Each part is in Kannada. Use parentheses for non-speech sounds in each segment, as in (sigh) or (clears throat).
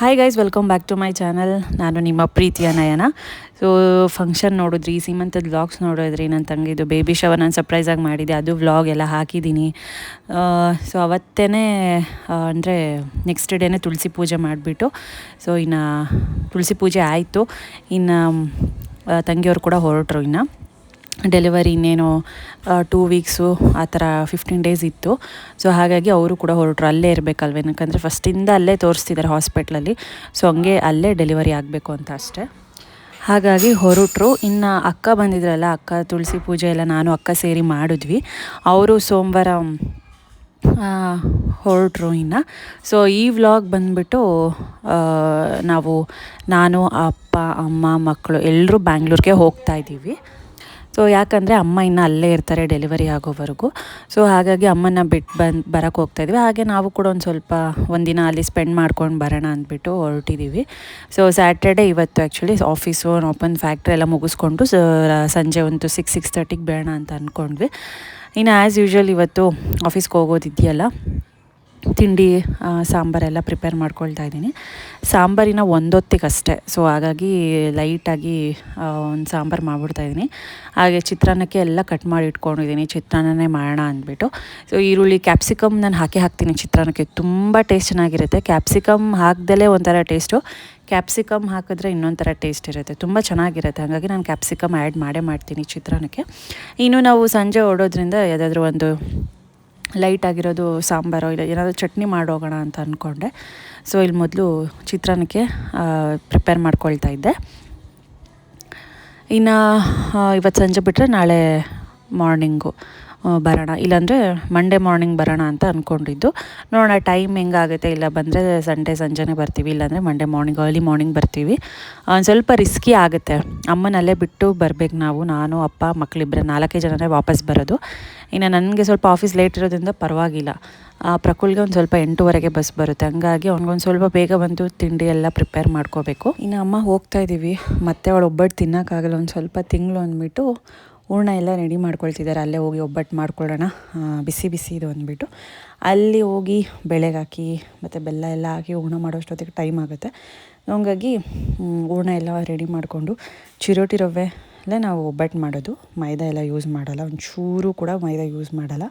Hi guys welcome back to my channel ನಾನು ನಿಮ್ಮ ಪ್ರೀತಿಯ ನಯನ. ಸೊ ಫಂಕ್ಷನ್ ನೋಡಿದ್ರಿ ಸೀಮಂತದ ವ್ಲಾಗ್ಸ್ ನೋಡಿದ್ರಿ. ನನ್ನ ತಂಗಿದು ಬೇಬಿ ಶವರ್ ನಾನು ಸರ್ಪ್ರೈಸಾಗಿ ಮಾಡಿದೆ. ಅದು ವ್ಲಾಗ್ ಎಲ್ಲ ಹಾಕಿದ್ದೀನಿ ಸೊ ಅವತ್ತೇ ಅಂದರೆ ನೆಕ್ಸ್ಟ್ ಡೇನೇ ತುಳಸಿ ಪೂಜೆ ಮಾಡಿಬಿಟ್ಟು ಸೊ ಇನ್ನು ತುಳಸಿ ಪೂಜೆ ಆಯಿತು. ಇನ್ನು ತಂಗಿಯವರು ಕೂಡ ಹೊರಟರು ಇನ್ನು. ಡೆಲಿವರಿ ಇನ್ನೇನು ಟೂ ವೀಕ್ಸು ಆ ಥರ ಫಿಫ್ಟೀನ್ ಡೇಸ್ ಇತ್ತು. ಸೊ ಹಾಗಾಗಿ ಅವರು ಕೂಡ ಹೊರಟರು. ಅಲ್ಲೇ ಇರಬೇಕಲ್ವ? ಏನಕ್ಕಂದರೆ ಫಸ್ಟಿಂದ ಅಲ್ಲೇ ತೋರಿಸ್ತಿದ್ದಾರೆ ಹಾಸ್ಪಿಟ್ಲಲ್ಲಿ ಸೊ ಹಂಗೆ ಅಲ್ಲೇ ಡೆಲಿವರಿ ಆಗಬೇಕು ಅಂತ ಅಷ್ಟೇ. ಹಾಗಾಗಿ ಹೊರಟರು. ಇನ್ನು ಅಕ್ಕ ಬಂದಿದ್ರಲ್ಲ, ಅಕ್ಕ ತುಳಸಿ ಪೂಜೆ ಎಲ್ಲ ನಾನು ಅಕ್ಕ ಸೇರಿ ಮಾಡಿದ್ವಿ. ಅವರು ಸೋಮವಾರ ಹೊರಟ್ರು ಇನ್ನು. ಸೊ ಈ ವ್ಲಾಗ್ ಬಂದುಬಿಟ್ಟು ನಾವು, ನಾನು, ಅಪ್ಪ, ಅಮ್ಮ, ಮಕ್ಕಳು ಎಲ್ಲರೂ ಬ್ಯಾಂಗ್ಳೂರಿಗೆ ಹೋಗ್ತಾ ಇದ್ದೀವಿ. ಸೊ ಯಾಕಂದರೆ ಅಮ್ಮ ಇನ್ನು ಅಲ್ಲೇ ಇರ್ತಾರೆ ಡೆಲಿವರಿ ಆಗೋವರೆಗೂ. ಸೊ ಹಾಗಾಗಿ ಅಮ್ಮನ ಬಿಟ್ಟು ಬಂದು ಬರೋಕ್ಕೆ ಹೋಗ್ತಾ ಇದ್ವಿ. ಹಾಗೆ ನಾವು ಕೂಡ ಒಂದು ಸ್ವಲ್ಪ ಒಂದಿನ ಅಲ್ಲಿ ಸ್ಪೆಂಡ್ ಮಾಡ್ಕೊಂಡು ಬರೋಣ ಅಂದ್ಬಿಟ್ಟು ಹೊರಟಿದ್ದೀವಿ ಸೊ ಸ್ಯಾಟರ್ಡೇ ಇವತ್ತು ಆ್ಯಕ್ಚುಲಿ ಆಫೀಸು ಓಪನ್ ಫ್ಯಾಕ್ಟ್ರಿ ಎಲ್ಲ ಮುಗಿಸ್ಕೊಂಡು ಸಂಜೆ ಒಂದು ಸಿಕ್ಸ್ ಸಿಕ್ಸ್ ತರ್ಟಿಗೆ ಬೇಡ ಅಂತ ಅಂದ್ಕೊಂಡ್ವಿ ಇನ್ನು ಆ್ಯಸ್ ಯೂಶ್ವಲ್ ಇವತ್ತು ಆಫೀಸ್ಗೆ ಹೋಗೋದಿದೆಯಲ್ಲ. ತಿಂಡಿ ಸಾಂಬಾರೆಲ್ಲ ಪ್ರಿಪೇರ್ ಮಾಡ್ಕೊಳ್ತಾ ಇದ್ದೀನಿ. ಸಾಂಬಾರಿನ ಒಂದೊತ್ತಿಗೆ ಅಷ್ಟೇ ಸೊ ಹಾಗಾಗಿ ಲೈಟಾಗಿ ಒಂದು ಸಾಂಬಾರು ಮಾಡ್ಬಿಡ್ತಾ ಇದ್ದೀನಿ. ಹಾಗೆ ಚಿತ್ರಾನ್ನಕ್ಕೆ ಎಲ್ಲ ಕಟ್ ಮಾಡಿ ಇಟ್ಕೊಂಡಿದ್ದೀನಿ. ಚಿತ್ರಾನ್ನನೇ ಮಾಡೋಣ ಅಂದ್ಬಿಟ್ಟು. ಸೊ ಈರುಳ್ಳಿ, ಕ್ಯಾಪ್ಸಿಕಮ್ ನಾನು ಹಾಕಿ ಹಾಕ್ತೀನಿ ಚಿತ್ರಾನ್ನಕ್ಕೆ. ತುಂಬ ಟೇಸ್ಟ್ ಚೆನ್ನಾಗಿರುತ್ತೆ. ಕ್ಯಾಪ್ಸಿಕಮ್ ಹಾಕ್ದಲೇ ಒಂಥರ ಟೇಸ್ಟು. ಕ್ಯಾಪ್ಸಿಕಮ್ ಹಾಕಿದ್ರೆ ಇನ್ನೊಂಥರ ಟೇಸ್ಟ್ ಇರುತ್ತೆ. ತುಂಬ ಚೆನ್ನಾಗಿರುತ್ತೆ. ಹಾಗಾಗಿ ನಾನು ಕ್ಯಾಪ್ಸಿಕಮ್ ಆ್ಯಡ್ ಮಾಡೇ ಮಾಡ್ತೀನಿ ಚಿತ್ರಾನ್ನಕ್ಕೆ. ಇನ್ನು ನಾವು ಸಂಜೆ ಓಡೋದ್ರಿಂದ ಯಾವುದಾದ್ರೂ ಒಂದು ಲೈಟ್ ಆಗಿರೋದು ಸಾಂಬಾರು, ಇಲ್ಲ ಏನಾದರೂ ಚಟ್ನಿ ಮಾಡೋಗೋಣ ಅಂತ ಅಂದ್ಕೊಂಡೆ ಸೊ ಇಲ್ಲಿ ಮೊದಲು ಚಿತ್ರಾನ್ನಕ್ಕೆ ಪ್ರಿಪೇರ್ ಮಾಡ್ಕೊಳ್ತಾ ಇದ್ದೆ. ಇನ್ನು ಇವತ್ತು ಸಂಜೆ ಬಿಟ್ಟರೆ ನಾಳೆ ಮಾರ್ನಿಂಗು ಬರೋಣ. ಇಲ್ಲಾಂದರೆ ಮಂಡೇ ಮಾರ್ನಿಂಗ್ ಬರೋಣ ಅಂತ ಅಂದ್ಕೊಂಡಿದ್ದು ನೋಡೋಣ ಟೈಮ್ ಹೆಂಗಾಗುತ್ತೆ. ಇಲ್ಲ ಬಂದರೆ ಸಂಡೇ ಸಂಜೆನೇ ಬರ್ತೀವಿ. ಇಲ್ಲಾಂದರೆ ಮಂಡೇ ಮಾರ್ನಿಂಗ್ ಅರ್ಲಿ ಮಾರ್ನಿಂಗ್ ಬರ್ತೀವಿ. ಒಂದು ಸ್ವಲ್ಪ ರಿಸ್ಕಿ ಆಗುತ್ತೆ. ಅಮ್ಮನಲ್ಲೇ ಬಿಟ್ಟು ಬರಬೇಕು ನಾವು. ನಾನು ಅಪ್ಪ ಮಕ್ಕಳಿಬ್ಬರೇ ನಾಲ್ಕೇ ಜನರೇ ವಾಪಸ್ ಬರೋದು. ಇನ್ನು ನನಗೆ ಸ್ವಲ್ಪ ಆಫೀಸ್ ಲೇಟ್ ಇರೋದ್ರಿಂದ ಪರವಾಗಿಲ್ಲ. ಆ, ಪ್ರಕುಲ್ಗೆ ಒಂದು ಸ್ವಲ್ಪ ಎಂಟೂವರೆಗೆ ಬಸ್ ಬರುತ್ತೆ. ಹಂಗಾಗಿ ಅವ್ನಿಗೊಂದು ಸ್ವಲ್ಪ ಬೇಗ ಬಂದು ತಿಂಡಿ ಎಲ್ಲ ಪ್ರಿಪೇರ್ ಮಾಡ್ಕೋಬೇಕು. ಇನ್ನು ಅಮ್ಮ ಹೋಗ್ತಾ ಇದ್ದೀವಿ ಮತ್ತೆ ಅವಳು ಒಬ್ಬಟ್ಟು ತಿನ್ನೋಕ್ಕಾಗಲ್ಲ. ಒಂದು ಸ್ವಲ್ಪ ತಿಂಗಳು ಅಂದ್ಬಿಟ್ಟು ಹೂರ್ಣ ಎಲ್ಲ ರೆಡಿ ಮಾಡ್ಕೊಳ್ತಿದ್ದಾರೆ. ಅಲ್ಲೇ ಹೋಗಿ ಒಬ್ಬಟ್ಟು ಮಾಡ್ಕೊಳ್ಳೋಣ. ಬಿಸಿ ಬಿಸಿ ಇದು ಅಂದ್ಬಿಟ್ಟು. ಅಲ್ಲಿ ಹೋಗಿ ಬೆಳೆಗೆ ಹಾಕಿ, ಮತ್ತು ಬೆಲ್ಲ ಎಲ್ಲ ಹಾಕಿ ಹೂರ್ಣ ಮಾಡೋಷ್ಟೊತ್ತಿಗೆ ಟೈಮ್ ಆಗುತ್ತೆ. ಹಂಗಾಗಿ ಹೂರ್ಣ ಎಲ್ಲ ರೆಡಿ ಮಾಡಿಕೊಂಡು ಚಿರೋಟಿ ರವೆ ಅಲ್ಲೇ ನಾವು ಒಬ್ಬಟ್ಟು ಮಾಡೋದು. ಮೈದಾ ಎಲ್ಲ ಯೂಸ್ ಮಾಡಲ್ಲ. ಒಂಚೂರು ಕೂಡ ಮೈದಾ ಯೂಸ್ ಮಾಡಲ್ಲ.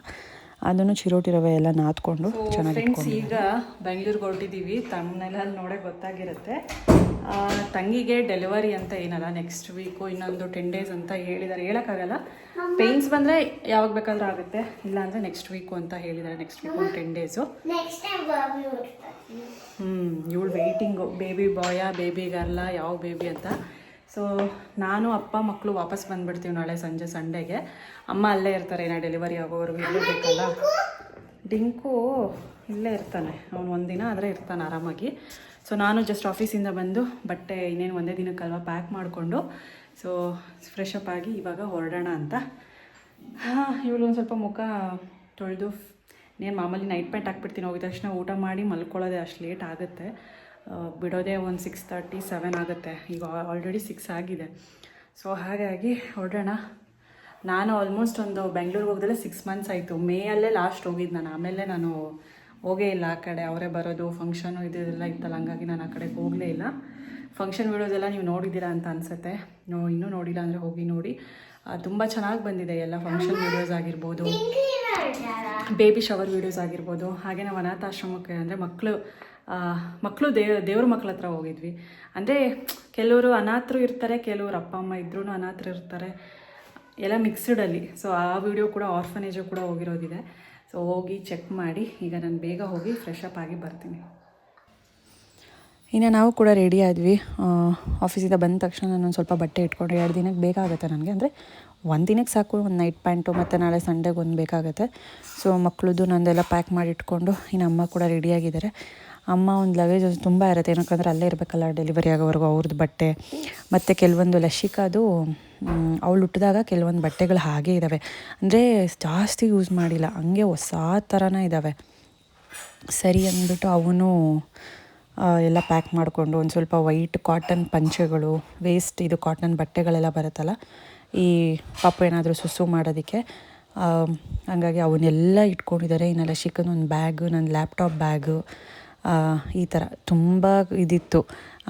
ಅದನ್ನು ಚಿರೋಟಿ ರವೆ ಎಲ್ಲ ನಾದ್ಕೊಂಡು ಚೆನ್ನಾಗಿ ಫ್ರೆಂಡ್ಸ್ ಈಗ ಬೆಂಗಳೂರಿಗೆ ಹೊರಟಿದ್ದೀವಿ ತಮ್ಮನೆಲ್ಲ ನೋಡೇ ಗೊತ್ತಾಗಿರುತ್ತೆ. ಆ, ತಂಗಿಗೆ ಡೆಲಿವರಿ ಅಂತ ಏನಲ್ಲ ನೆಕ್ಸ್ಟ್ ವೀಕು ಇನ್ನೊಂದು ಟೆನ್ ಡೇಸ್ ಅಂತ ಹೇಳಿದ್ದಾರೆ ಹೇಳೋಕ್ಕಾಗಲ್ಲ. ಪೇನ್ಸ್ ಬಂದರೆ ಯಾವಾಗ ಬೇಕಾದ್ರೂ ಆಗುತ್ತೆ. ಇಲ್ಲಾಂದರೆ ನೆಕ್ಸ್ಟ್ ವೀಕು ಅಂತ ಹೇಳಿದ್ದಾರೆ ನೆಕ್ಸ್ಟ್ ವೀಕ್ ಒಂದು ಟೆನ್ ಡೇಸು ಹ್ಞೂ ಇವಳು waiting baby boy baby girl ಯಾವ ಬೇಬಿ ಅಂತ. ಸೊ ನಾನು ಅಪ್ಪ ಮಕ್ಕಳು ವಾಪಸ್ ಬಂದ್ಬಿಡ್ತೀವಿ ನಾಳೆ ಸಂಜೆ ಸಂಡೇಗೆ. ಅಮ್ಮ ಅಲ್ಲೇ ಇರ್ತಾರೆ ಏನೋ ಡೆಲಿವರಿ ಆಗೋವರೆಗೂ ಇಲ್ಲೇ ಬೇಕಲ್ಲ ಡಿಂಕು? ಇಲ್ಲೇ ಇರ್ತಾನೆ. ಅವನು ಒಂದಿನ ಆದರೆ ಇರ್ತಾನೆ ಆರಾಮಾಗಿ. ಸೊ ನಾನು ಜಸ್ಟ್ ಆಫೀಸಿಂದ ಬಂದು ಬಟ್ಟೆ ಇನ್ನೇನು ಒಂದೇ ದಿನಕ್ಕಲ್ವ ಪ್ಯಾಕ್ ಮಾಡಿಕೊಂಡು ಸೊ ಫ್ರೆಶ್ ಅಪ್ ಆಗಿ ಇವಾಗ ಹೊರಡೋಣ ಅಂತ. ಹಾಂ ಇವಳು ಒಂದು ಸ್ವಲ್ಪ ಮುಖ ತೊಳೆದು ನೇನು ಮಾಮೂಲಿ ನೈಟ್ ಪ್ಯಾಂಟ್ ಹಾಕ್ಬಿಡ್ತೀನಿ ಹೋಗಿದ ತಕ್ಷಣ ಊಟ ಮಾಡಿ ಮಲ್ಕೊಳ್ಳೋದೆ ಅಷ್ಟು ಲೇಟ್ ಆಗುತ್ತೆ. ಬಿಡೋದೇ ಒಂದು ಸಿಕ್ಸ್ ತರ್ಟಿ ಸೆವೆನ್ ಆಗುತ್ತೆ. ಈಗ ಆಲ್ರೆಡಿ ಸಿಕ್ಸ್ ಆಗಿದೆ. ಸೊ ಹಾಗಾಗಿ ಹೊರಡೋಣ. ನಾನು ಆಲ್ಮೋಸ್ಟ್ ಒಂದು ಬೆಂಗಳೂರಿಗೆ ಹೋಗ್ದಲ್ಲೇ ಸಿಕ್ಸ್ ಮಂತ್ಸ್ ಆಯಿತು. ಮೇಯಲ್ಲೇ ಲಾಸ್ಟ್ ಹೋಗಿದ್ದು ನಾನು. ಆಮೇಲೆ ನಾನು ಹೋಗೇ ಇಲ್ಲ ಆ ಕಡೆ. ಅವರೇ ಬರೋದು ಫಂಕ್ಷನು ಇದೆಲ್ಲ ಇತ್ತಲ್ಲ ಹಂಗಾಗಿ ನಾನು ಆ ಕಡೆಗೆ ಹೋಗಲೇ ಇಲ್ಲ. ಫಂಕ್ಷನ್ ವಿಡಿಯೋಸ್ ನೀವು ನೋಡಿದ್ದೀರಾ ಅಂತ ಅನಿಸುತ್ತೆ. ನೋ ಇನ್ನೂ ನೋಡಿಲ್ಲ ಅಂದರೆ ಹೋಗಿ ನೋಡಿ. ತುಂಬ ಚೆನ್ನಾಗಿ ಬಂದಿದೆ ಎಲ್ಲ ಫಂಕ್ಷನ್ ವೀಡಿಯೋಸ್ ಆಗಿರ್ಬೋದು. ಬೇಬಿ ಶವರ್ ವೀಡಿಯೋಸ್ ಆಗಿರ್ಬೋದು. ಹಾಗೆ ನಾವು ಅನಾಥಾಶ್ರಮಕ್ಕೆ ಅಂದರೆ ಮಕ್ಕಳು ಮಕ್ಕಳು ದೇವ್ ದೇವ್ರ ಮಕ್ಕಳ ಹತ್ರ ಹೋಗಿದ್ವಿ. ಅಂದರೆ ಕೆಲವರು ಅನಾಥರು ಇರ್ತಾರೆ, ಕೆಲವರು ಅಪ್ಪ, ಅಮ್ಮ ಇದ್ರೂ ಅನಾಥರು ಇರ್ತಾರೆ. ಎಲ್ಲ ಮಿಕ್ಸ್ಡಲ್ಲಿ ಸೊ ಆ ವಿಡಿಯೋ ಕೂಡ ಆರ್ಫನೇಜು ಕೂಡ ಹೋಗಿರೋದಿದೆ. ಸೊ ಹೋಗಿ ಚೆಕ್ ಮಾಡಿ, ಈಗ ನಾನು ಬೇಗ ಹೋಗಿ ಫ್ರೆಶ್ ಅಪ್ ಆಗಿ ಬರ್ತೀನಿ. ಇನ್ನು ನಾವು ಕೂಡ ರೆಡಿ ಆದ್ವಿ. ಆಫೀಸಿಂದ ಬಂದ ತಕ್ಷಣ ನಾನು ಒಂದು ಸ್ವಲ್ಪ ಬಟ್ಟೆ ಇಟ್ಕೊಂಡು. ಎರಡು ದಿನಕ್ಕೆ ಬೇಕಾಗುತ್ತೆ ನನಗೆ. ಅಂದರೆ ಒಂದು ದಿನಕ್ಕೆ ಸಾಕು, ಒಂದು ನೈಟ್ ಪ್ಯಾಂಟು ಮತ್ತು ನಾಳೆ ಸಂಡೇಗೆ ಒಂದು ಬೇಕಾಗುತ್ತೆ. ಸೊ ಮಕ್ಕಳದ್ದು ನಂದೆಲ್ಲ ಪ್ಯಾಕ್ ಮಾಡಿ ಇಟ್ಕೊಂಡು, ಇನ್ನು ಅಮ್ಮ ಕೂಡ ರೆಡಿಯಾಗಿದ್ದಾರೆ ಅಮ್ಮ ಒಂದು ಲಗೇಜ್ ತುಂಬ ಇರುತ್ತೆ. ಏನಕ್ಕಂದ್ರೆ ಅಲ್ಲೇ ಇರಬೇಕಲ್ಲ ಡೆಲಿವರಿ ಆಗೋವರೆಗೂ ಅವ್ರದ್ದು ಬಟ್ಟೆ. ಮತ್ತು ಕೆಲವೊಂದು ಲಶಿಕಾದು ಅವಳು ಹುಟ್ಟಿದಾಗ ಕೆಲವೊಂದು ಬಟ್ಟೆಗಳು ಹಾಗೇ ಇದ್ದಾವೆ ಅಂದರೆ ಜಾಸ್ತಿ ಯೂಸ್ ಮಾಡಿಲ್ಲ. ಹಂಗೆ ಹೊಸ ಥರನೇ ಇದ್ದಾವೆ ಸರಿ ಅಂದ್ಬಿಟ್ಟು ಅವನು ಎಲ್ಲ ಪ್ಯಾಕ್ ಮಾಡಿಕೊಂಡು ಒಂದು ಸ್ವಲ್ಪ ವೈಟ್ ಕಾಟನ್ ಪಂಚೆಗಳು ವೇಸ್ಟ್ ಇದು ಕಾಟನ್ ಬಟ್ಟೆಗಳೆಲ್ಲ ಬರುತ್ತಲ್ಲ, ಈ ಪಾಪ ಏನಾದರೂ ಸುಸು ಮಾಡೋದಕ್ಕೆ ಹಂಗಾಗಿ ಅವನ್ನೆಲ್ಲ ಇಟ್ಕೊಂಡಿದ್ದಾರೆ. ಇನ್ನೆಲ್ಲ ಲಶಿಕನ ಒಂದು ಬ್ಯಾಗು ನನ್ನ ಲ್ಯಾಪ್ಟಾಪ್ ಬ್ಯಾಗು ಈ ಥರ ತುಂಬ ಇದಿತ್ತು.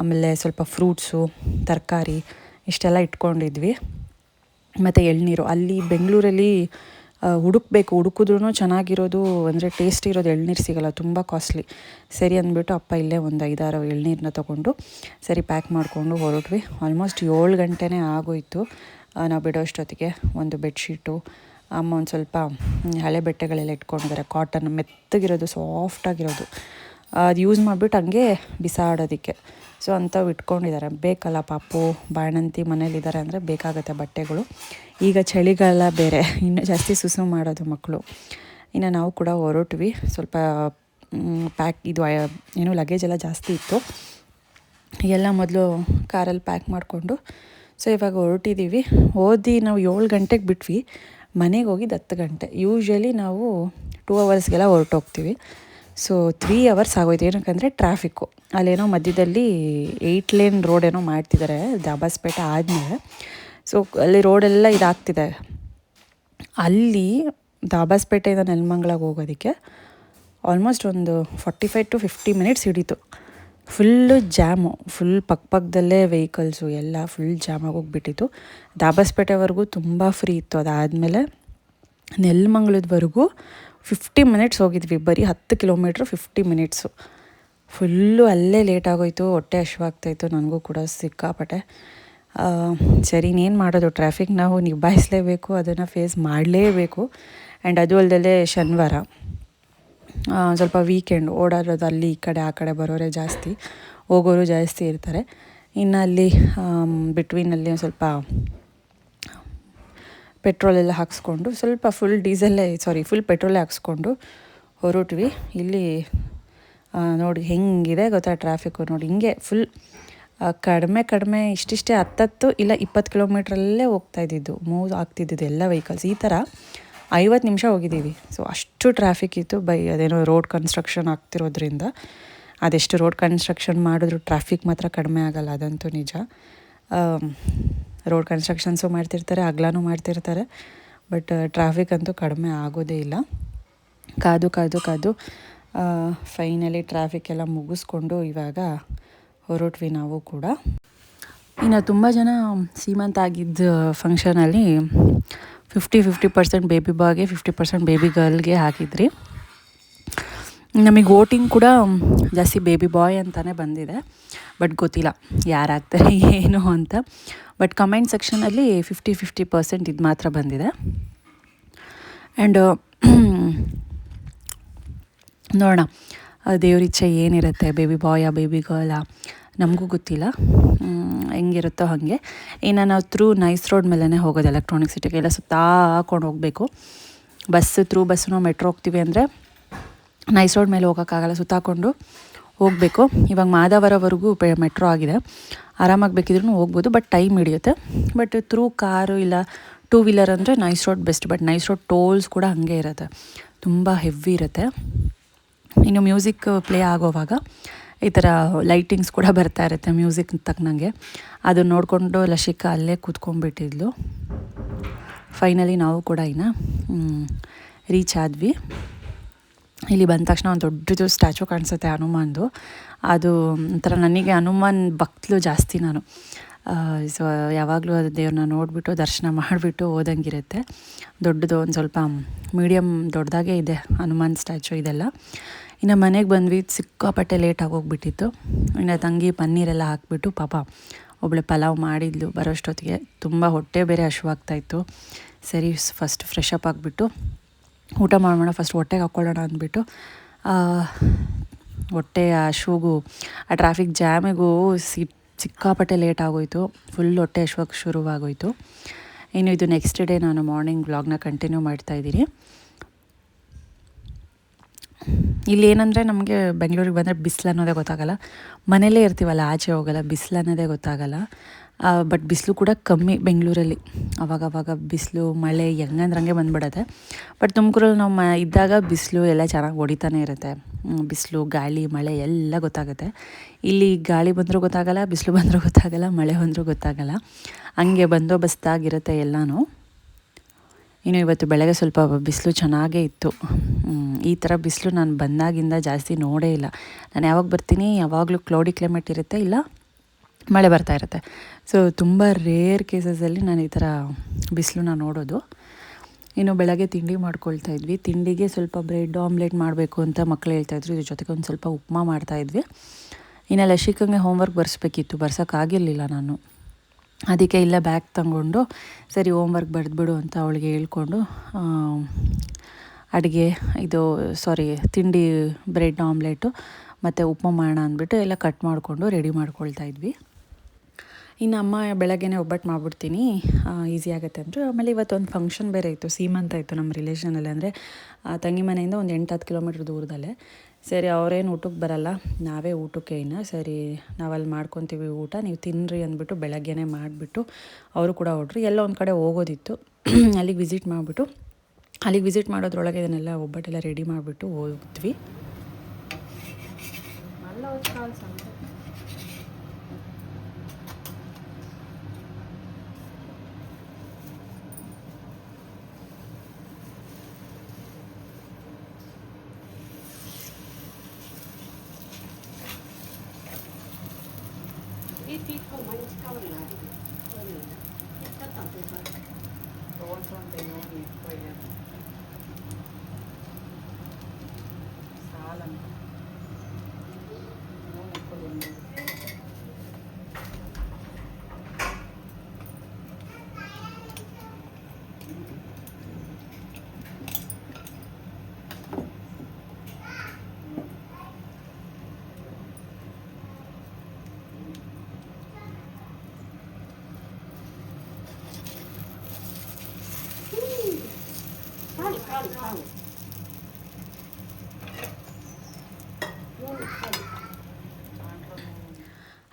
ಆಮೇಲೆ ಸ್ವಲ್ಪ ಫ್ರೂಟ್ಸು ತರಕಾರಿ ಇಷ್ಟೆಲ್ಲ ಇಟ್ಕೊಂಡಿದ್ವಿ. ಮತ್ತು ಎಳ್ನೀರು. ಅಲ್ಲಿ ಬೆಂಗಳೂರಲ್ಲಿ ಹುಡುಕ್ಬೇಕು. ಹುಡುಕಿದ್ರೂ ಚೆನ್ನಾಗಿರೋದು ಅಂದರೆ ಟೇಸ್ಟ್ ಇರೋದು ಎಳ್ನೀರು ಸಿಗಲ್ಲ. ತುಂಬ ಕಾಸ್ಟ್ಲಿ ಸರಿ ಅಂದ್ಬಿಟ್ಟು ಅಪ್ಪ ಇಲ್ಲೇ ಒಂದು ಐದಾರು ಎಳ್ನೀರನ್ನ ತೊಗೊಂಡು ಸರಿ ಪ್ಯಾಕ್ ಮಾಡಿಕೊಂಡು ಹೊರಟ್ವಿ. ಆಲ್ಮೋಸ್ಟ್ ಏಳು ಗಂಟೆನೇ ಆಗೋಯಿತು. ನಾವು ಬಿಡೋ ಅಷ್ಟೊತ್ತಿಗೆ ಒಂದು ಬೆಡ್ಶೀಟು ಅಮ್ಮ ಒಂದು ಸ್ವಲ್ಪ ಹಳೆ ಬಟ್ಟೆಗಳೆಲ್ಲ ಇಟ್ಕೊಂಡಿದ್ದಾರೆ ಕಾಟನ್ ಮೆತ್ತಗಿರೋದು ಸಾಫ್ಟಾಗಿರೋದು ಅದು ಯೂಸ್ ಮಾಡಿಬಿಟ್ಟು ಹಂಗೆ ಬಿಸಾಡೋದಕ್ಕೆ. ಸೊ ಅಂಥವು ಇಟ್ಕೊಂಡಿದ್ದಾರೆ. ಬೇಕಲ್ಲ ಪಾಪು, ಬಾಣಂತಿ ಮನೇಲಿದ್ದಾರೆ ಅಂದರೆ ಬೇಕಾಗುತ್ತೆ ಬಟ್ಟೆಗಳು. ಈಗ ಚಳಿಗಾಲ ಬೇರೆ. ಇನ್ನೂ ಜಾಸ್ತಿ ಸುಸು ಮಾಡೋದು ಮಕ್ಕಳು. ಇನ್ನು ನಾವು ಕೂಡ ಹೊರಟ್ವಿ. ಸ್ವಲ್ಪ ಪ್ಯಾಕ್ ಇದು ಏನು ಲಗೇಜ್ ಎಲ್ಲ ಜಾಸ್ತಿ ಇತ್ತು. ಎಲ್ಲ ಮೊದಲು ಕಾರಲ್ಲಿ ಪ್ಯಾಕ್ ಮಾಡಿಕೊಂಡು. ಸೊ ಇವಾಗ ಹೊರಟಿದ್ದೀವಿ ಓದಿ ನಾವು ಏಳು ಗಂಟೆಗೆ ಬಿಟ್ವಿ. ಮನೆಗೆ ಹೋಗಿದ್ದು ಹತ್ತು ಗಂಟೆ. ಯೂಶ್ವಲಿ ನಾವು ಟೂ ಅವರ್ಸ್ಗೆಲ್ಲ ಹೊರಟೋಗ್ತೀವಿ. ಸೊ ತ್ರೀ ಅವರ್ಸ್ ಆಗೋಯ್ತು. ಏನಕ್ಕಂದರೆ ಟ್ರಾಫಿಕ್ಕು ಅಲ್ಲೇನೋ ಮಧ್ಯದಲ್ಲಿ ಏಯ್ಟ್ ಲೇನ್ ರೋಡ್ ಏನೋ ಮಾಡ್ತಿದ್ದಾರೆ ದಾಬಾಸ್ಪೇಟೆ ಆದಮೇಲೆ. ಸೊ ಅಲ್ಲಿ ರೋಡೆಲ್ಲ ಇದಾಗ್ತಿದೆ. ಅಲ್ಲಿ ದಾಬಾಸ್ಪೇಟೆಯಿಂದ ನೆಲಮಂಗ್ಲಾಗ ಹೋಗೋದಕ್ಕೆ ಆಲ್ಮೋಸ್ಟ್ ಒಂದು forty five to fifty minutes ಹಿಡೀತು full jam full ಪಕ್ಕಪಕ್ಕದಲ್ಲೇ ವೆಹಿಕಲ್ಸು ಎಲ್ಲ ಫುಲ್ ಜಾಮ್ ಆಗೋಗ್ಬಿಟ್ಟಿತ್ತು ದಾಬಾಸ್ಪೇಟೆವರೆಗೂ ತುಂಬ ಫ್ರೀ ಇತ್ತು. ಅದಾದಮೇಲೆ ನೆಲಮಂಗ್ಲದವರೆಗೂ ಫಿಫ್ಟಿ ಮಿನಿಟ್ಸ್ ಹೋಗಿದ್ವಿ. ಬರೀ ಹತ್ತು ಕಿಲೋಮೀಟ್ರ್ ಫಿಫ್ಟಿ ಮಿನಿಟ್ಸು ಫುಲ್ಲು ಅಲ್ಲೇ ಲೇಟ್ ಆಗೋಯ್ತು. ಹೊಟ್ಟೆ ಹಶ್ವಾಗ್ತಾಯಿತ್ತು ನನಗೂ ಕೂಡ ಸಿಕ್ಕಾಪಟ್ಟೆ. ಸರಿ, ಇನ್ನೇನು ಮಾಡೋದು? ಟ್ರಾಫಿಕ್ ನಾವು ನಿಭಾಯಿಸಲೇಬೇಕು. ಅದನ್ನು ಫೇಸ್ ಮಾಡಲೇಬೇಕು. ಆ್ಯಂಡ್ ಅದು ಅಲ್ಲದೆ ಶನಿವಾರ. ಸ್ವಲ್ಪ ವೀಕೆಂಡ್ ಓಡಾಡೋದು ಅಲ್ಲಿ ಈ ಕಡೆ ಆ ಕಡೆ ಬರೋರೆ ಜಾಸ್ತಿ. ಹೋಗೋರು ಜಾಸ್ತಿ ಇರ್ತಾರೆ. ಇನ್ನು ಅಲ್ಲಿ ಬಿಟ್ವೀನಲ್ಲಿ ಸ್ವಲ್ಪ ಪೆಟ್ರೋಲೆಲ್ಲ ಹಾಕ್ಸ್ಕೊಂಡು ಸ್ವಲ್ಪ ಫುಲ್ ಡೀಸೆಲ್ಲೇ ಸಾರಿ ಫುಲ್ ಪೆಟ್ರೋಲೇ ಹಾಕ್ಸ್ಕೊಂಡು ಹೊರಟ್ವಿ. ಇಲ್ಲಿ ನೋಡಿ ಹೆಂಗಿದೆ ಗೊತ್ತಾ ಟ್ರಾಫಿಕ್ಕು ನೋಡಿ. ಹಿಂಗೆ ಫುಲ್ ಕಡಿಮೆ ಕಡಿಮೆ ಇಷ್ಟಿಷ್ಟೇ ಹತ್ತತ್ತು ಇಲ್ಲ ಇಪ್ಪತ್ತು ಕಿಲೋಮೀಟ್ರಲ್ಲೇ ಹೋಗ್ತಾ ಇದ್ದಿದ್ದು. ಮೂವ್ ಆಗ್ತಿದ್ದಿದ್ದು ಎಲ್ಲ ವೆಹಿಕಲ್ಸ್ ಈ ಥರ ಐವತ್ತು ನಿಮಿಷ ಹೋಗಿದ್ದೀವಿ. ಸೊ ಅಷ್ಟು ಟ್ರಾಫಿಕ್ ಇತ್ತು ಬೈ ಅದೇನೋ ರೋಡ್ ಕನ್ಸ್ಟ್ರಕ್ಷನ್ ಆಗ್ತಿರೋದ್ರಿಂದ. ಅದೆಷ್ಟು ರೋಡ್ ಕನ್ಸ್ಟ್ರಕ್ಷನ್ ಮಾಡಿದ್ರು ಟ್ರಾಫಿಕ್ ಮಾತ್ರ ಕಡಿಮೆ ಆಗಲ್ಲ, ಅದಂತೂ ನಿಜ. ರೋಡ್ ಕನ್ಸ್ಟ್ರಕ್ಷನ್ಸು ಮಾಡ್ತಿರ್ತಾರೆ, ಅಗ್ಲಾನು ಮಾಡ್ತಿರ್ತಾರೆ. ಬಟ್ ಟ್ರಾಫಿಕ್ ಅಂತೂ ಕಡಿಮೆ ಆಗೋದೇ ಇಲ್ಲ. ಕಾದು ಕಾದು ಕಾದು ಫೈನಲಿ ಟ್ರಾಫಿಕ್ ಎಲ್ಲ ಮುಗಿಸ್ಕೊಂಡು ಇವಾಗ ಹೊರಟ್ವಿ ನಾವು ಕೂಡ. ಇನ್ನು ತುಂಬ ಜನ ಸೀಮಂತ ಆಗಿದ್ದ ಫಂಕ್ಷನಲ್ಲಿ ಫಿಫ್ಟಿ ಫಿಫ್ಟಿ ಪರ್ಸೆಂಟ್ ಬೇಬಿ ಬಾಯ್ಗೆ ಫಿಫ್ಟಿ ಪರ್ಸೆಂಟ್ ಬೇಬಿ ಗರ್ಲ್ಗೆ ಹಾಕಿದ್ರಿ. ನಮಗೆ ವೋಟಿಂಗ್ ಕೂಡ ಜಾಸ್ತಿ ಬೇಬಿ ಬಾಯ್ ಅಂತಲೇ ಬಂದಿದೆ. ಬಟ್ ಗೊತ್ತಿಲ್ಲ ಯಾರಾಗ್ತಾರೆ, ಏನು ಅಂತ. ಬಟ್ ಕಮೆಂಟ್ ಸೆಕ್ಷನಲ್ಲಿ ಫಿಫ್ಟಿ ಫಿಫ್ಟಿ ಪರ್ಸೆಂಟ್ ಇದು ಮಾತ್ರ ಬಂದಿದೆ. ಆ್ಯಂಡ್ ನೋಡೋಣ. ದೇವ್ರ ಇಚ್ಛೆ ಏನಿರುತ್ತೆ, ಬೇಬಿ ಬಾಯ, ಬೇಬಿ ಗರ್ಲಾ? ನಮಗೂ ಗೊತ್ತಿಲ್ಲ. ಹೆಂಗಿರುತ್ತೋ ಹಾಗೆ. ಇನ್ನು ನಾವು ಥ್ರೂ ನೈಸ್ ರೋಡ್ ಮೇಲೇ ಹೋಗೋದು, ಎಲೆಕ್ಟ್ರಾನಿಕ್ ಸಿಟಿಗೆ ಎಲ್ಲ ಸುತ್ತಾ ಹಾಕೊಂಡು ಹೋಗಬೇಕು. ಬಸ್ ಥ್ರೂ ಬಸ್ಸು ನಾವು ಮೆಟ್ರೋ ಹೋಗ್ತೀವಿ ಅಂದರೆ ನೈಸ್ ರೋಡ್ ಮೇಲೆ ಹೋಗೋಕ್ಕಾಗಲ್ಲ, ಸುತ್ತಾಕೊಂಡು ಹೋಗಬೇಕು. ಇವಾಗ ಮಾದವರವರೆಗೂ ಪೆ ಮೆಟ್ರೋ ಆಗಿದೆ. ಆರಾಮಾಗಿ ಬೇಕಿದ್ರೂ ಹೋಗ್ಬೋದು ಬಟ್ ಟೈಮ್ ಹಿಡಿಯುತ್ತೆ. ಬಟ್ ಥ್ರೂ ಕಾರು ಇಲ್ಲ ಟೂ ವೀಲರ್ ಅಂದರೆ nice road best but nice road tolls ಕೂಡ ಹಾಗೆ ಇರುತ್ತೆ. ತುಂಬ ಹೆವಿ ಇರುತ್ತೆ. ಇನ್ನು ಮ್ಯೂಸಿಕ್ ಪ್ಲೇ ಆಗೋವಾಗ ಈ ಥರ ಲೈಟಿಂಗ್ಸ್ ಕೂಡ ಬರ್ತಾ ಇರುತ್ತೆ ಮ್ಯೂಸಿಕ್ ತಕ್ಕನಂಗೆ ಅದನ್ನ ನೋಡಿಕೊಂಡು ಲಶಿಕಾ ಅಲ್ಲೇ ಕೂತ್ಕೊಂಡ್ಬಿಟ್ಟಿದ್ಲು. ಫೈನಲಿ ನಾವು ಕೂಡ ಇನ್ನು ರೀಚ್ ಆದ್ವಿ. ಇಲ್ಲಿ ಬಂದ ತಕ್ಷಣ ಒಂದು ದೊಡ್ಡದು ಸ್ಟ್ಯಾಚು ಕಾಣಿಸುತ್ತೆ ಹನುಮಾನ್ದು ಅದು ಒಂಥರ ನನಗೆ ಹನುಮಾನ್ ಭಕ್ತಲು ಜಾಸ್ತಿ ನಾನು. ಸೊ ಯಾವಾಗಲೂ ಅದು ದೇವ್ರನ್ನ ನೋಡಿಬಿಟ್ಟು ದರ್ಶನ ಮಾಡಿಬಿಟ್ಟು ಓದಂಗಿರುತ್ತೆ ದೊಡ್ಡದು ಒಂದು ಸ್ವಲ್ಪ ಮೀಡಿಯಮ್ ದೊಡ್ಡದಾಗೇ ಇದೆ ಹನುಮಾನ್ ಸ್ಟ್ಯಾಚು ಇದೆಲ್ಲ. ಇನ್ನು ಮನೆಗೆ ಬಂದ್ವಿ, ಸಿಕ್ಕಾಪಟ್ಟೆ ಲೇಟಾಗಿ ಹೋಗ್ಬಿಟ್ಟಿತ್ತು ಇನ್ನು ತಂಗಿ ಪನ್ನೀರೆಲ್ಲ ಹಾಕ್ಬಿಟ್ಟು ಪಾಪ ಒಬ್ಬಳೆ ಪಲಾವ್ ಮಾಡಿದ್ಲು ಬರೋಷ್ಟೊತ್ತಿಗೆ. ತುಂಬ ಹೊಟ್ಟೆ ಬೇರೆ ಹಶುವಾಗ್ತಾಯಿತ್ತು ಸರಿ ಫಸ್ಟ್ ಫ್ರೆಶ್ ಅಪ್ ಆಗಿಬಿಟ್ಟು ಊಟ ಮಾಡೋಣ ಫಸ್ಟ್ ಹೊಟ್ಟೆಗೆ ಹಾಕ್ಕೊಳ್ಳೋಣ ಅಂದ್ಬಿಟ್ಟು ಹೊಟ್ಟೆ, ಆ, ಶೂಗೂ, ಆ ಟ್ರಾಫಿಕ್ ಜಾಮಿಗೂ ಸಿ ಸಿಕ್ಕಾಪಟ್ಟೆ ಲೇಟ್ ಆಗೋಯ್ತು. ಫುಲ್ ಹೊಟ್ಟೆ ಹಶ್ವಾಗಿ ಶುರುವಾಗೋಯ್ತು. ಇನ್ನು ಇದು ನೆಕ್ಸ್ಟ್ ಡೇ ನಾನು ಮಾರ್ನಿಂಗ್ ವ್ಲಾಗ್ನ ಕಂಟಿನ್ಯೂ ಮಾಡ್ತಾ ಇದ್ದೀನಿ. ಇಲ್ಲಿ ಏನಂದರೆ ನಮಗೆ ಬೆಂಗಳೂರಿಗೆ ಬಂದರೆ ಬಿಸಿಲು ಅನ್ನೋದೇ ಗೊತ್ತಾಗಲ್ಲ. ಮನೇಲೇ ಇರ್ತೀವಲ್ಲ, ಆಚೆ ಹೋಗಲ್ಲ, ಬಿಸಿಲು ಅನ್ನೋದೇ ಗೊತ್ತಾಗಲ್ಲ. ಬಟ್ ಬಿಸಿಲು ಕೂಡ ಕಮ್ಮಿ ಬೆಂಗಳೂರಲ್ಲಿ. ಅವಾಗವಾಗ ಬಿಸಿಲು, ಮಳೆ ಹೆಂಗಂದ್ರಂಗೆ ಹಂಗೆ ಬಂದ್ಬಿಡತ್ತೆ. ಬಟ್ ತುಮಕೂರಲ್ಲಿ ನಾವು ಮ, ಇದ್ದಾಗ ಬಿಸಿಲು ಎಲ್ಲ ಚೆನ್ನಾಗಿ ಹೊಡಿತಾನೆ ಇರುತ್ತೆ. ಬಿಸಿಲು, ಗಾಳಿ, ಮಳೆ ಎಲ್ಲ ಗೊತ್ತಾಗುತ್ತೆ. ಇಲ್ಲಿ ಗಾಳಿ ಬಂದರೂ ಗೊತ್ತಾಗಲ್ಲ, ಬಿಸಿಲು ಬಂದರೂ ಗೊತ್ತಾಗಲ್ಲ, ಮಳೆ ಬಂದರೂ ಗೊತ್ತಾಗಲ್ಲ. ಹಂಗೆ ಬಂದೋಬಸ್ತಾಗಿರುತ್ತೆ ಎಲ್ಲನೂ. ಇನ್ನು ಇವತ್ತು ಬೆಳಗ್ಗೆ ಸ್ವಲ್ಪ ಬಿಸಿಲು ಚೆನ್ನಾಗೇ ಇತ್ತು. ಈ ಥರ ಬಿಸಿಲು ನಾನು ಬಂದಾಗಿಂದ ಜಾಸ್ತಿ ನೋಡೇ ಇಲ್ಲ. ನಾನು ಯಾವಾಗ ಬರ್ತೀನಿ? ಯಾವಾಗಲೂ ಕ್ಲೌಡಿ ಕ್ಲೈಮೇಟ್ ಇರುತ್ತೆ, ಇಲ್ಲ? ಮಳೆ ಬರ್ತಾ ಇರುತ್ತೆ. ಸೊ ತುಂಬ ರೇರ್ ಕೇಸಸಲ್ಲಿ ನಾನು ಈ ಥರ ಬಿಸಿಲನ್ನ ನೋಡೋದು. ಇನ್ನು ಬೆಳಗ್ಗೆ ತಿಂಡಿ ಮಾಡ್ಕೊಳ್ತಾ ಇದ್ವಿ. ತಿಂಡಿಗೆ ಸ್ವಲ್ಪ ಬ್ರೆಡ್, ಆಮ್ಲೆಟ್ ಮಾಡಬೇಕು ಅಂತ ಮಕ್ಕಳು ಹೇಳ್ತಾಯಿದ್ರು ಇದ್ರ. ಜೊತೆಗೆ ಒಂದು ಸ್ವಲ್ಪ ಉಪ್ಮಾ ಮಾಡ್ತಾಯಿದ್ವಿ ಇನ್ನು ಲಶಿಕಂಗೆ ಹೋಮ್ವರ್ಕ್ ಬರ್ಸ್ಬೇಕಿತ್ತು. ಬರ್ಸೋಕ್ಕಾಗಿರಲಿಲ್ಲ ನಾನು. ಅದಕ್ಕೆ ಇಲ್ಲ ಬ್ಯಾಗ್ ತಗೊಂಡು, ಸರಿ ಹೋಮ್ವರ್ಕ್ ಬರೆದ್ಬಿಡು ಅಂತ ಅವಳಿಗೆ ಹೇಳ್ಕೊಂಡು ಅಡುಗೆ, ಇದು ಸಾರಿ ತಿಂಡಿ, ಬ್ರೆಡ್, ಆಮ್ಲೆಟು, ಮತ್ತು ಉಪ್ಮಾ ಮಾಡೋಣ ಅಂದ್ಬಿಟ್ಟು ಎಲ್ಲ ಕಟ್ ಮಾಡಿಕೊಂಡು ರೆಡಿ ಮಾಡ್ಕೊಳ್ತಾ ಇದ್ವಿ. ಇನ್ನು ಅಮ್ಮ ಬೆಳಗ್ಗೆನೇ ಒಬ್ಬಟ್ಟು ಮಾಡ್ಬಿಡ್ತೀನಿ. ಈಸಿ ಆಗುತ್ತೆ ಅಂದರು. ಆಮೇಲೆ ಇವತ್ತೊಂದು ಫಂಕ್ಷನ್ ಬೇರೆ ಇತ್ತು. ಸೀಮಂತ ಇತ್ತು ನಮ್ಮ ರಿಲೇಷನಲ್ಲಿ ಅಂದರೆ ತಂಗಿ ಮನೆಯಿಂದ ಒಂದು ಎಂಟು ಹತ್ತು ಕಿಲೋಮೀಟ್ರ್ ದೂರದಲ್ಲೇ. ಸರಿ, ಅವರೇನು ಊಟಕ್ಕೆ ಬರಲ್ಲ. ನಾವೇ ಊಟಕ್ಕೆ ಇನ್ನು. ಸರಿ, ನಾವಲ್ಲಿ ಮಾಡ್ಕೊತೀವಿ ಊಟ. ನೀವು ತಿನ್ನಿರಿ ಅಂದ್ಬಿಟ್ಟು ಬೆಳಗ್ಗೆನೇ ಮಾಡಿಬಿಟ್ಟು ಅವರು ಕೂಡ ಹೊಡ್ರಿ ಎಲ್ಲ ಒಂದು ಕಡೆ ಹೋಗೋದಿತ್ತು. (clears throat) ಅಲ್ಲಿಗೆ ವಿಸಿಟ್ ಮಾಡಿಬಿಟ್ಟು, ಅಲ್ಲಿಗೆ ವಿಸಿಟ್ ಮಾಡೋದ್ರೊಳಗೆ ಇದನ್ನೆಲ್ಲ ಒಬ್ಬಟ್ಟೆಲ್ಲ ರೆಡಿ ಮಾಡಿಬಿಟ್ಟು ಹೋದ್ವಿ. people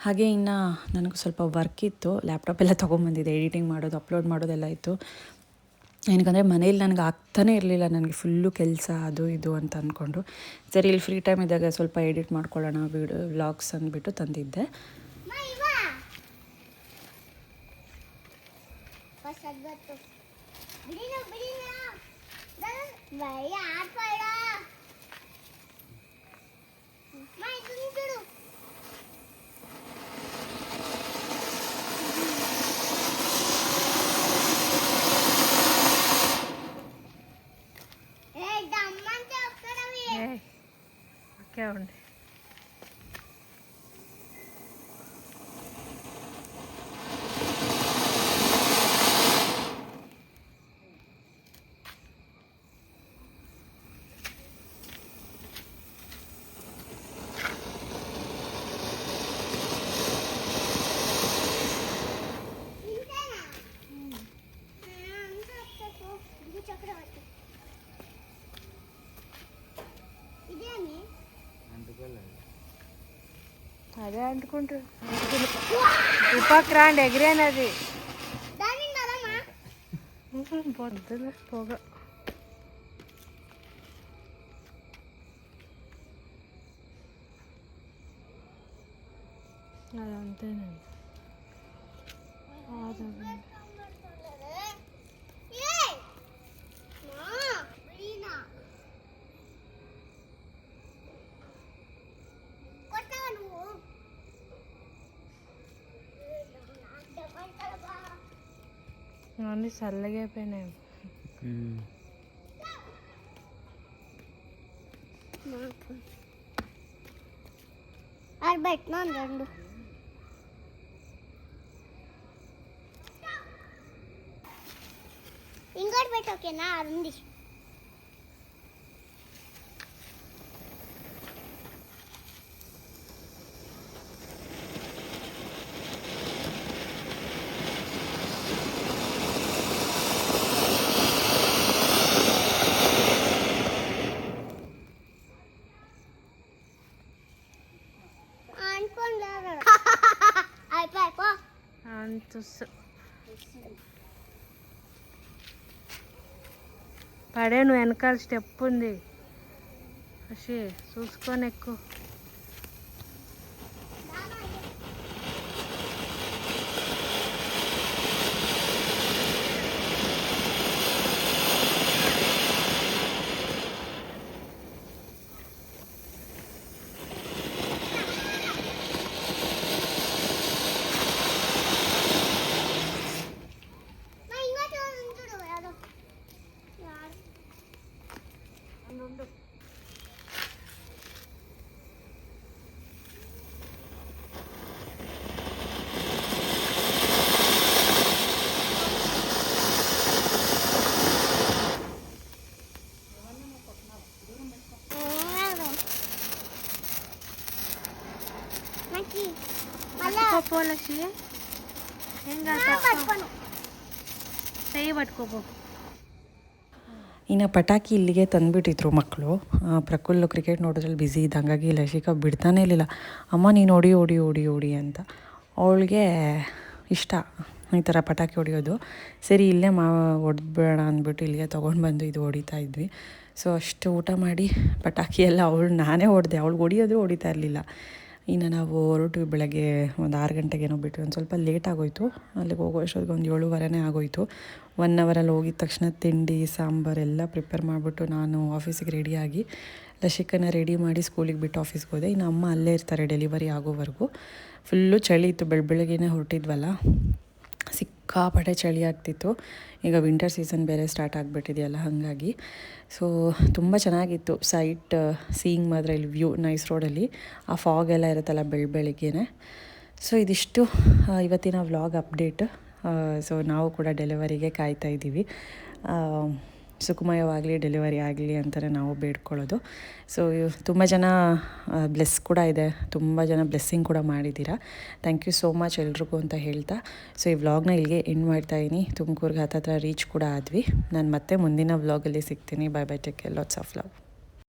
ಹಾಗೆ ಇನ್ನು ನನಗೆ ಸ್ವಲ್ಪ ವರ್ಕ್ ಇತ್ತು. ಲ್ಯಾಪ್ಟಾಪ್ ಎಲ್ಲ ತೊಗೊಂಬಂದಿದ್ದೆ ಎಡಿಟಿಂಗ್ ಮಾಡೋದು ಅಪ್ಲೋಡ್ ಮಾಡೋದೆಲ್ಲ ಇತ್ತು. ಏನಕ್ಕಂದರೆ ಮನೇಲಿ ನನಗೆ ಆಗ್ತಾನೇ ಇರಲಿಲ್ಲ ನನಗೆ ಫುಲ್ಲು ಕೆಲಸ, ಅದು ಇದು ಅಂತ ಅಂದ್ಕೊಂಡು ಸರಿ, ಇಲ್ಲಿ ಫ್ರೀ ಟೈಮ್ ಇದ್ದಾಗ ಸ್ವಲ್ಪ ಎಡಿಟ್ ಮಾಡ್ಕೊಳ್ಳೋಣ ವಿಡಿಯೋ ವ್ಲಾಗ್ಸ್ ಅಂದ್ಬಿಟ್ಟು ತಂದಿದ್ದೆ. ಹೊಸದ್ವತ್ತು ഓക്കെ ആവണ്ടേ అదే అంటుకుంటారు తుపాకు రాండి ఎగిరేనది పొద్దున పొగ. అది అంతేనండి అన్నీ చల్లగా అయిపోయినాయి. పెట్టినాను రెండు? ఇంకోటి పెట్టు ఓకేనా? ఆరు పడే నువ్వు వెనకాల స్టెప్ ఉంది. చూసుకొని ఎక్కువ ಕೈ ಪಟ್ಕೋಬೋ ಇನ್ನು ಪಟಾಕಿ ಇಲ್ಲಿಗೆ ತಂದುಬಿಟ್ಟಿದ್ರು ಮಕ್ಕಳು ಪ್ರಕುಲ್ ಕ್ರಿಕೆಟ್ ನೋಡೋದ್ರಲ್ಲಿ ಬ್ಯುಸಿ ಇದ್ದ ಹಂಗಾಗಿ ಲಶಿಕಾ ಬಿಡ್ತಾನೇ ಇರಲಿಲ್ಲ. ಅಮ್ಮ ನೀನು ಓಡಿ ಓಡಿ ಓಡಿ ಓಡಿ ಅಂತ. ಅವಳಿಗೆ ಇಷ್ಟ ಈ ಥರ ಪಟಾಕಿ ಹೊಡಿಯೋದು. ಸರಿ ಇಲ್ಲೇ ಮಾ ಹೊಡೆದ್ಬೇಡ ಅಂದ್ಬಿಟ್ಟು ಇಲ್ಲಿಗೆ ತೊಗೊಂಡು ಬಂದು ಇದು ಹೊಡಿತಾ ಇದ್ವಿ. ಸೊ ಅಷ್ಟು ಊಟ ಮಾಡಿ ಪಟಾಕಿ ಎಲ್ಲ ಅವಳು ನಾನೇ ಹೊಡೆದೆ. ಅವಳಿಗೆ ಹೊಡಿಯೋದು ಹೊಡಿತಾ ಇರಲಿಲ್ಲ. ಇನ್ನು ನಾವು ಹೊರಟು ಬೆಳಗ್ಗೆ ಒಂದು ಆರು ಗಂಟೆಗೇನೋ ಬಿಟ್ಟು ಒಂದು ಸ್ವಲ್ಪ ಲೇಟ್ ಆಗೋಯ್ತು. ಅಲ್ಲಿಗೆ ಹೋಗೋ ಅಷ್ಟೊತ್ತಿಗೆ ಒಂದು ಏಳುವರೆನೇ ಆಗೋಯ್ತು. ಒನ್ ಅವರಲ್ಲಿ ಹೋಗಿದ ತಕ್ಷಣ ತಿಂಡಿ, ಸಾಂಬಾರು ಎಲ್ಲ ಪ್ರಿಪೇರ್ ಮಾಡಿಬಿಟ್ಟು ನಾನು ಆಫೀಸಿಗೆ ರೆಡಿಯಾಗಿ ಲಸಿಕನ ರೆಡಿ ಮಾಡಿ ಸ್ಕೂಲಿಗೆ ಬಿಟ್ಟು ಆಫೀಸ್ಗೆ ಹೋದೆ. ಇನ್ನು ಅಮ್ಮ ಅಲ್ಲೇ ಇರ್ತಾರೆ ಡೆಲಿವರಿ ಆಗೋವರೆಗೂ. ಫುಲ್ಲು ಚಳಿ ಇತ್ತು, ಬೆಳ, ಬೆಳಗ್ಗೆನೇ ಹೊರಟಿದ್ವಲ್ಲ. ಸಿಕ್ಕಾಪಟ್ಟೆ ಚಳಿ ಆಗ್ತಿತ್ತು. ಈಗ ವಿಂಟರ್ ಸೀಸನ್ ಬೇರೆ ಸ್ಟಾರ್ಟ್ ಆಗಿಬಿಟ್ಟಿದೆಯಲ್ಲ, ಹಾಗಾಗಿ. ಸೊ ತುಂಬ ಚೆನ್ನಾಗಿತ್ತು ಸೈಟ್ ಸೀಯಿಂಗ್ ಮಾತ್ರ ಇಲ್ಲಿ ವ್ಯೂ ನೈಸ್ ರೋಡಲ್ಲಿ ಆ ಫಾಗ್ ಎಲ್ಲ ಇರುತ್ತಲ್ಲ ಬೆಳ್, ಬೆಳಿಗ್ಗೆನೆ. ಸೊ ಇದಿಷ್ಟು ಇವತ್ತಿನ ವ್ಲಾಗ್ ಅಪ್ಡೇಟ್ ಸೊ ನಾವು ಕೂಡ ಡೆಲಿವರಿಗೆ ಕಾಯ್ತಾ ಇದ್ದೀವಿ. ಸುಖಮಯವಾಗಲಿ ಡೆಲಿವರಿ ಆಗಲಿ ಅಂತಲೇ ನಾವು ಬೇಡ್ಕೊಳ್ಳೋದು. ಸೊ ತುಂಬ ಜನ ಬ್ಲೆಸ್ ಕೂಡ ಇದೆ. ತುಂಬ ಜನ ಬ್ಲೆಸ್ಸಿಂಗ್ ಕೂಡ ಮಾಡಿದ್ದೀರಾ. ಥ್ಯಾಂಕ್ ಯು ಸೋ ಮಚ್ ಎಲ್ರಿಗೂ ಅಂತ ಹೇಳ್ತಾ. ಸೊ ಈ ವ್ಲಾಗ್ನ ಇಲ್ಲಿಗೆ ಎಂಡ್ ಮಾಡ್ತಾ ಇದ್ದೀನಿ ತುಮಕೂರ್ಗೆ ಹತ್ತತ್ರ ರೀಚ್ ಕೂಡ ಆದ್ವಿ. ನಾನು ಮತ್ತೆ ಮುಂದಿನ ವ್ಲಾಗಲ್ಲಿ ಸಿಗ್ತೀನಿ. Bye bye take lots of love